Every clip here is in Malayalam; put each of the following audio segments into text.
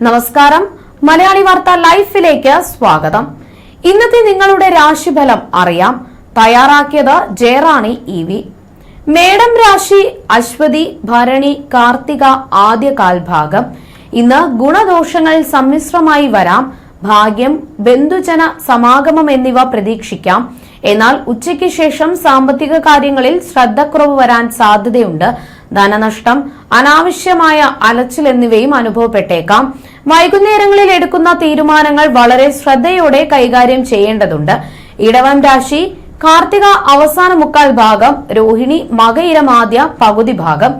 നമസ്കാരം. മലയാളി വാർത്ത ലൈഫിലേക്ക് സ്വാഗതം. ഇന്നത്തെ നിങ്ങളുടെ രാശിഫലം അറിയാം. തയ്യാറാക്കിയത് ജയറാണി ഇ വി. മേടം രാശി അശ്വതി ഭരണി കാർത്തിക ആദ്യ കാൽഭാഗം ഇന്ന് ഗുണദോഷങ്ങൾ സമ്മിശ്രമായി വരാം. ഭാഗ്യം ബന്ധുജന സമാഗമം എന്നിവ പ്രതീക്ഷിക്കാം. എന്നാൽ ഉച്ചയ്ക്ക് ശേഷം സാമ്പത്തിക കാര്യങ്ങളിൽ ശ്രദ്ധക്കുറവ് വരാൻ സാധ്യതയുണ്ട്. ധനനഷ്ടം അനാവശ്യമായ അലച്ചിൽ എന്നിവയും അനുഭവപ്പെട്ടേക്കാം. വൈകുന്നേരങ്ങളിൽ എടുക്കുന്ന തീരുമാനങ്ങൾ വളരെ ശ്രദ്ധയോടെ കൈകാര്യം ചെയ്യേണ്ടതുണ്ട്. ഇടവം രാശി കാർത്തിക അവസാന മുക്കാൽ ഭാഗം രോഹിണി മകയിരമാദ്യ പകുതി ഭാഗം.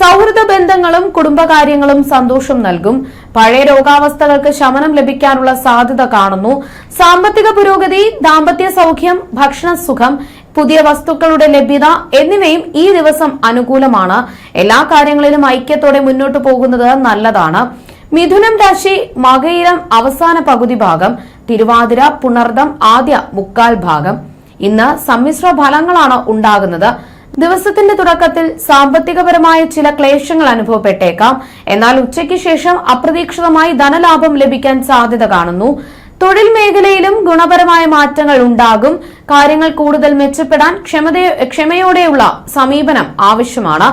സൗഹൃദ ബന്ധങ്ങളും കുടുംബകാര്യങ്ങളും സന്തോഷം നൽകും. പഴയ രോഗാവസ്ഥകൾക്ക് ശമനം ലഭിക്കാനുള്ള സാധ്യത കാണുന്നു. സാമ്പത്തിക പുരോഗതി ദാമ്പത്യ സൗഖ്യം ഭക്ഷണ സുഖം പുതിയ വസ്തുക്കളുടെ ലഭ്യത എന്നിവയും ഈ ദിവസം അനുകൂലമാണ്. എല്ലാ കാര്യങ്ങളിലും ഐക്യത്തോടെ മുന്നോട്ട് പോകുന്നത് നല്ലതാണ്. മിഥുനം രാശി മകയിരം അവസാന പകുതി ഭാഗം തിരുവാതിര പുണർദം ആദ്യ മുക്കാൽ ഭാഗം. ഇന്ന് സമ്മിശ്ര ഫലങ്ങളാണ് ഉണ്ടാകുന്നത്. ദിവസത്തിന്റെ തുടക്കത്തിൽ സാമ്പത്തികപരമായ ചില ക്ലേശങ്ങൾ അനുഭവപ്പെട്ടേക്കാം. എന്നാൽ ഉച്ചയ്ക്ക് ശേഷം അപ്രതീക്ഷിതമായി ധനലാഭം ലഭിക്കാൻ സാധ്യത കാണുന്നു. തൊഴിൽ മേഖലയിലും ഗുണപരമായ മാറ്റങ്ങൾ ഉണ്ടാകും. കാര്യങ്ങൾ കൂടുതൽ മെച്ചപ്പെടാൻ ക്ഷമയോടെയുള്ള സമീപനം ആവശ്യമാണ്.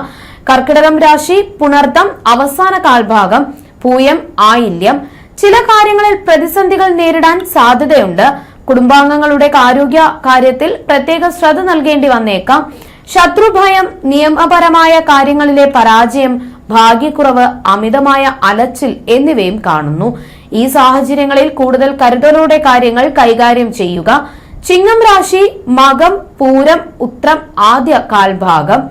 കർക്കിടകം രാശി പുണർത്തം അവസാന കാൽഭാഗം പൂയം ആയില്യം. ചില കാര്യങ്ങളിൽ പ്രതിസന്ധികൾ നേരിടാൻ സാധ്യതയുണ്ട്. കുടുംബാംഗങ്ങളുടെ ആരോഗ്യ കാര്യത്തിൽ പ്രത്യേക ശ്രദ്ധ നൽകേണ്ടി വന്നേക്കാം. ശത്രുഭയം നിയമപരമായ കാര്യങ്ങളിലെ പരാജയം ഭാഗ്യക്കുറവ് അമിതമായ അലച്ചിൽ എന്നിവയും കാണുന്നു. ഈ സാഹചര്യങ്ങളിൽ കൂടുതൽ കരുതലോടെ കാര്യങ്ങൾ കൈകാര്യം ചെയ്യുക. ചിങ്ങം രാശി മകം പൂരം ഉത്രം ആദ്യ കാൽഭാഗം.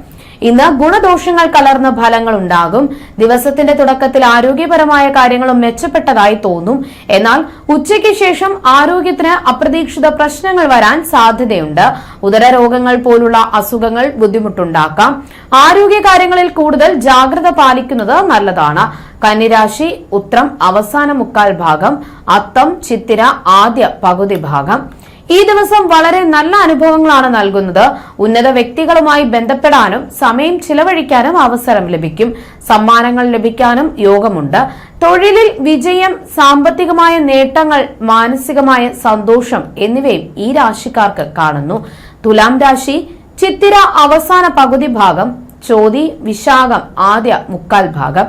ഇന്ന് ഗുണദോഷങ്ങൾ കലർന്ന ഫലങ്ങൾ ഉണ്ടാകും. ദിവസത്തിന്റെ തുടക്കത്തിൽ ആരോഗ്യപരമായ കാര്യങ്ങളും മെച്ചപ്പെട്ടതായി തോന്നും. എന്നാൽ ഉച്ചയ്ക്ക് ശേഷം ആരോഗ്യത്തിന് അപ്രതീക്ഷിത പ്രശ്നങ്ങൾ വരാൻ സാധ്യതയുണ്ട്. ഉദരരോഗങ്ങൾ പോലുള്ള അസുഖങ്ങൾ ബുദ്ധിമുട്ടുണ്ടാക്കാം. ആരോഗ്യ കാര്യങ്ങളിൽ കൂടുതൽ ജാഗ്രത പാലിക്കുന്നത് നല്ലതാണ്. കന്നിരാശി ഉത്രം അവസാന മുക്കാൽ ഭാഗം അത്തം ചിത്തിര ആദ്യ പകുതി ഭാഗം. ഈ ദിവസം വളരെ നല്ല അനുഭവങ്ങളാണ് നൽകുന്നത്. ഉന്നത വ്യക്തികളുമായി ബന്ധപ്പെടാനും സമയം ചിലവഴിക്കാനും അവസരം ലഭിക്കും. സമ്മാനങ്ങൾ ലഭിക്കാനും യോഗമുണ്ട്. തൊഴിലിൽ വിജയം സാമ്പത്തികമായ നേട്ടങ്ങൾ മാനസികമായ സന്തോഷം എന്നിവയും ഈ രാശിക്കാർക്ക് കാണുന്നു. തുലാം രാശി ചിത്തിര അവസാന പകുതി ഭാഗം ചോതി വിശാഖം ആദ്യ മുക്കാൽ ഭാഗം.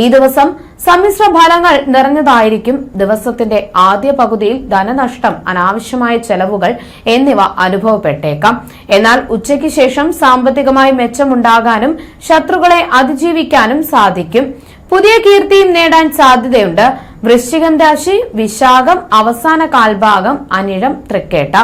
ഈ ദിവസം സമ്മിശ്ര ഫലങ്ങൾ നിറഞ്ഞതായിരിക്കും ദിവസത്തിന്റെ ആദ്യ പകുതിയിൽ ധനനഷ്ടം അനാവശ്യമായ ചെലവുകൾ എന്നിവ അനുഭവപ്പെട്ടേക്കാം. എന്നാൽ ഉച്ചയ്ക്ക് ശേഷം സാമ്പത്തികമായി മെച്ചമുണ്ടാകാനും ശത്രുക്കളെ അതിജീവിക്കാനും സാധിക്കും. പുതിയ കീർത്തിയും നേടാൻ സാധ്യതയുണ്ട്. വൃശ്ചികം രാശി വിശാഖം അവസാന കാൽഭാഗം അനിഴം തൃക്കേട്ട.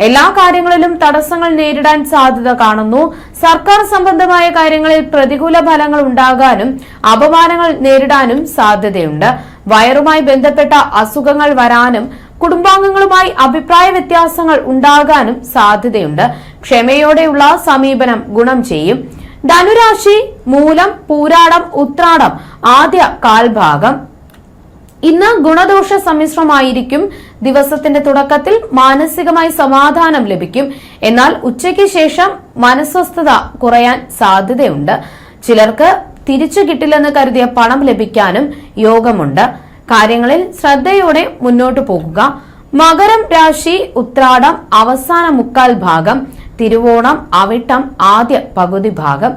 എല്ലാ കാര്യങ്ങളിലും തടസ്സങ്ങൾ നേരിടാൻ സാധ്യത കാണുന്നു. സർക്കാർ സംബന്ധമായ കാര്യങ്ങളിൽ പ്രതികൂല ഫലങ്ങൾ ഉണ്ടാകാനും അപമാനങ്ങൾ നേരിടാനും സാധ്യതയുണ്ട്. വയറുമായി ബന്ധപ്പെട്ട അസുഖങ്ങൾ വരാനും കുടുംബാംഗങ്ങളുമായി അഭിപ്രായ വ്യത്യാസങ്ങൾ ഉണ്ടാകാനും സാധ്യതയുണ്ട്. ക്ഷമയോടെയുള്ള സമീപനം ഗുണം ചെയ്യും. ധനുരാശി മൂലം പൂരാടം ഉത്രാടം ആദ്യ കാൽഭാഗം. ഇന്ന് ഗുണദോഷ സമ്മിശ്രമായിരിക്കും. ദിവസത്തിന്റെ തുടക്കത്തിൽ മാനസികമായി സമാധാനം ലഭിക്കും. എന്നാൽ ഉച്ചയ്ക്ക് ശേഷം മനസ്വസ്ഥത കുറയാൻ സാധ്യതയുണ്ട്. ചിലർക്ക് തിരിച്ചു കിട്ടില്ലെന്ന് കരുതിയ പണം ലഭിക്കാനും യോഗമുണ്ട്. കാര്യങ്ങളിൽ ശ്രദ്ധയോടെ മുന്നോട്ടു പോകുക. മകരം രാശി ഉത്രാടം അവസാന മുക്കാൽ ഭാഗം തിരുവോണം അവിട്ടം ആദ്യ പകുതി ഭാഗം.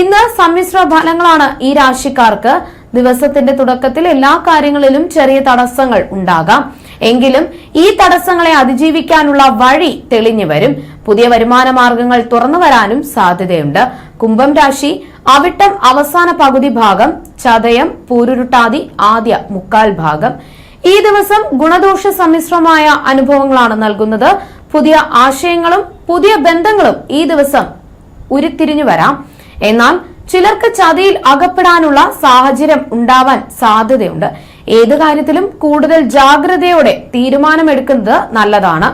ഇന്ന് സമ്മിശ്ര ഫലങ്ങളാണ് ഈ രാശിക്കാർക്ക് ദിവസത്തിന്റെ തുടക്കത്തിൽ എല്ലാ കാര്യങ്ങളിലും ചെറിയ തടസ്സങ്ങൾ ഉണ്ടാകാം. എങ്കിലും ഈ തടസ്സങ്ങളെ അതിജീവിക്കാനുള്ള വഴി തെളിഞ്ഞു വരും. പുതിയ വരുമാന മാർഗങ്ങൾ തുറന്നു വരാനും സാധ്യതയുണ്ട്. കുംഭം രാശി അവിട്ടം അവസാന പകുതി ഭാഗം ചതയം പൂരുരുട്ടാതി ആദ്യ മുക്കാൽ ഭാഗം. ഈ ദിവസം ഗുണദോഷ സമ്മിശ്രമായ അനുഭവങ്ങളാണ് നൽകുന്നത്. പുതിയ ആശയങ്ങളും പുതിയ ബന്ധങ്ങളും ഈ ദിവസം ഉരുത്തിരിഞ്ഞു വരാം. എന്നാൽ ചിലർക്ക് ചതിയിൽ അകപ്പെടാനുള്ള സാഹചര്യം ഉണ്ടാവാൻ സാധ്യതയുണ്ട്. ഏത് കാര്യത്തിലും കൂടുതൽ ജാഗ്രതയോടെ തീരുമാനമെടുക്കുന്നത് നല്ലതാണ്.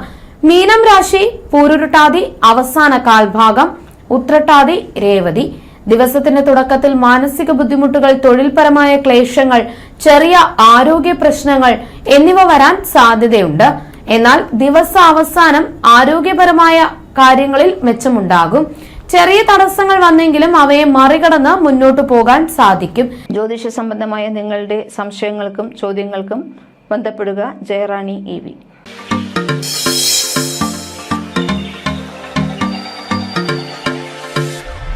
മീനം രാശി പൂരുരുട്ടാതി അവസാന കാൽഭാഗം ഉത്രട്ടാതി രേവതി. ദിവസത്തിന്റെ തുടക്കത്തിൽ മാനസിക ബുദ്ധിമുട്ടുകൾ തൊഴിൽപരമായ ക്ലേശങ്ങൾ ചെറിയ ആരോഗ്യ പ്രശ്നങ്ങൾ എന്നിവ വരാൻ സാധ്യതയുണ്ട്. എന്നാൽ ദിവസാവസാനം ആരോഗ്യപരമായ കാര്യങ്ങളിൽ മെച്ചമുണ്ടാകും. ചെറിയ തടസ്സങ്ങൾ വന്നെങ്കിലും അവയെ മറികടന്ന് മുന്നോട്ടു പോകാൻ സാധിക്കും. ജ്യോതിഷ സംബന്ധമായ നിങ്ങളുടെ സംശയങ്ങൾക്കും ചോദ്യങ്ങൾക്കും ബന്ധപ്പെടുക. ജയറാണി ഇ